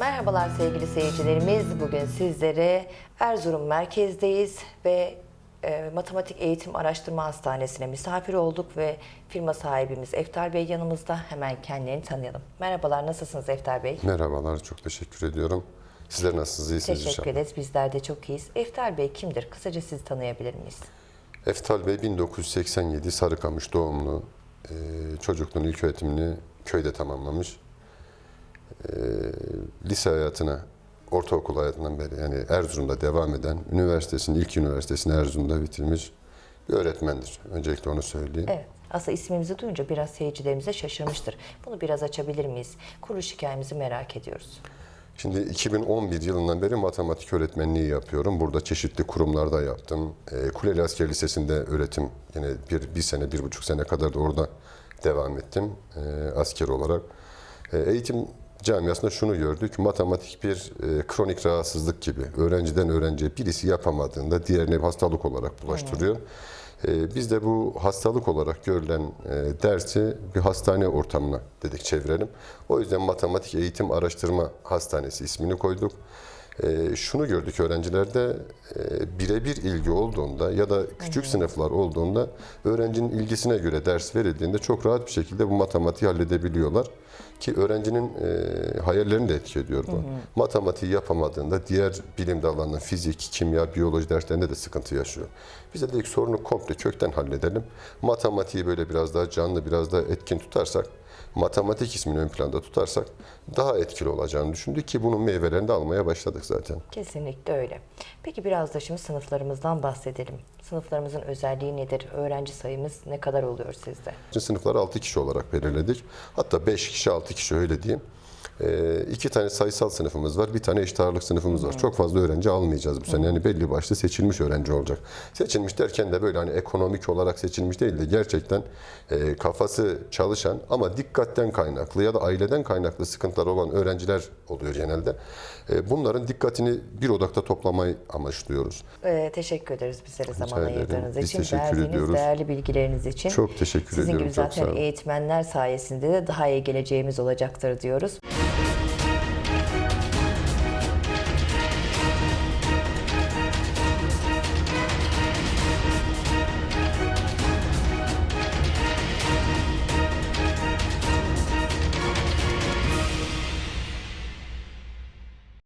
Merhabalar sevgili seyircilerimiz. Bugün sizlere Erzurum merkezdeyiz ve e, Matematik Eğitim Araştırma Hastanesi'ne misafir olduk ve firma sahibimiz Eftar Bey yanımızda. Hemen kendilerini tanıyalım. Merhabalar, nasılsınız Eftar Bey? Merhabalar, çok teşekkür ediyorum. Sizler nasılsınız, iyisiniz Teşekkür inşallah. ederiz. Bizler de çok iyiyiz. Eftar Bey kimdir? Kısaca sizi tanıyabilir miyiz? Eftal Bey 1987 Sarıkamış doğumlu. Ee, çocukluğun ilk öğretimini köyde tamamlamış. Ee, lise hayatına, ortaokul hayatından beri yani Erzurum'da devam eden, üniversitesini, ilk üniversitesini Erzurum'da bitirmiş bir öğretmendir. Öncelikle onu söyleyeyim. Evet. Aslında ismimizi duyunca biraz seyircilerimiz de şaşırmıştır. Bunu biraz açabilir miyiz? Kuruluş hikayemizi merak ediyoruz. Şimdi 2011 yılından beri matematik öğretmenliği yapıyorum. Burada çeşitli kurumlarda yaptım. E, Kuleli Asker Lisesi'nde öğretim yine bir, bir sene, bir buçuk sene kadar da orada devam ettim e, asker olarak. E, eğitim camiasında şunu gördük. Matematik bir e, kronik rahatsızlık gibi. Öğrenciden öğrenciye birisi yapamadığında diğerine bir hastalık olarak bulaştırıyor. E, biz de bu hastalık olarak görülen e, dersi bir hastane ortamına dedik çevirelim. O yüzden Matematik Eğitim Araştırma Hastanesi ismini koyduk. E, şunu gördük öğrencilerde e, birebir ilgi olduğunda ya da küçük sınıflar olduğunda öğrencinin ilgisine göre ders verildiğinde çok rahat bir şekilde bu matematiği halledebiliyorlar. Ki öğrencinin e, hayallerini de etki ediyor bu. Matematiği yapamadığında diğer bilim dallarının fizik, kimya, biyoloji derslerinde de sıkıntı yaşıyor. Biz de dedik sorunu komple kökten halledelim. Matematiği böyle biraz daha canlı, biraz daha etkin tutarsak, matematik ismini ön planda tutarsak daha etkili olacağını düşündük ki bunun meyvelerini de almaya başladık zaten. Kesinlikle öyle. Peki biraz da şimdi sınıflarımızdan bahsedelim. Sınıflarımızın özelliği nedir? Öğrenci sayımız ne kadar oluyor sizde? Sınıfları 6 kişi olarak belirledik. Hatta 5 kişi 6 kişi öyle diyeyim. Ee, iki tane sayısal sınıfımız var, bir tane eşit ağırlık sınıfımız var. Çok fazla öğrenci almayacağız bu sene. Yani belli başlı seçilmiş öğrenci olacak. Seçilmiş derken de böyle hani ekonomik olarak seçilmiş değil de gerçekten e, kafası çalışan ama dikkatten kaynaklı ya da aileden kaynaklı sıkıntılar olan öğrenciler oluyor genelde. E, bunların dikkatini bir odakta toplamayı amaçlıyoruz. Ee, teşekkür ederiz bizlere zaman ayırdığınız Biz için, teşekkür verdiğiniz ediyoruz. değerli bilgileriniz için. Çok teşekkür Sizin ediyorum, gibi çok zaten eğitmenler sayesinde de daha iyi geleceğimiz olacaktır diyoruz.